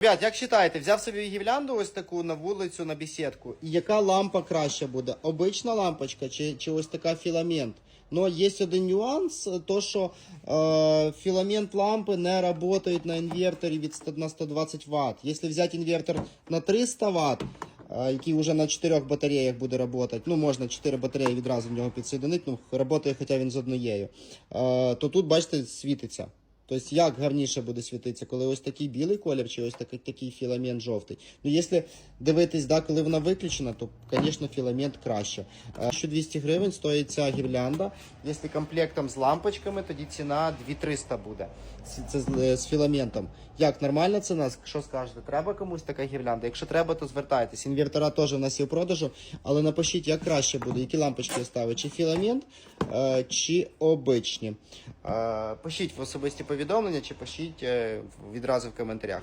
Ребят, як вважаєте, взяв собі гірлянду ось таку на вулицю, на бесідку. І яка лампа краще буде? Обична лампочка чи, чи ось така філамент? Ну, є один нюанс, то що е, філамент лампи не працюють на інверторі від 100 на 120 Вт. Якщо взяти інвертор на 300 Вт, е, який вже на 4 батареях буде працювати, ну можна 4 батареї відразу в нього підсоединити, ну працює хоча він з однією, е, то тут, бачите, світиться. Тобто, як гарніше буде світитися, коли ось такий білий колір, чи ось такий, такий філамент жовтий. Ну, якщо дивитись, да, коли вона виключена, то, звісно, філамент краще. Е, 1200 гривень стоїть ця гірлянда. Якщо комплектом з лампочками, тоді ціна 2300 буде. Це, з, е, з філаментом. Як нормальна ціна? Що скажете? Треба комусь така гірлянда? Якщо треба, то звертайтесь. Інвертора теж у нас є в продажу, але напишіть, як краще буде, які лампочки ставити, чи філамент, е, чи обичні. Е, пишіть в особисті повідомлення, чи пишіть е, відразу в коментарях.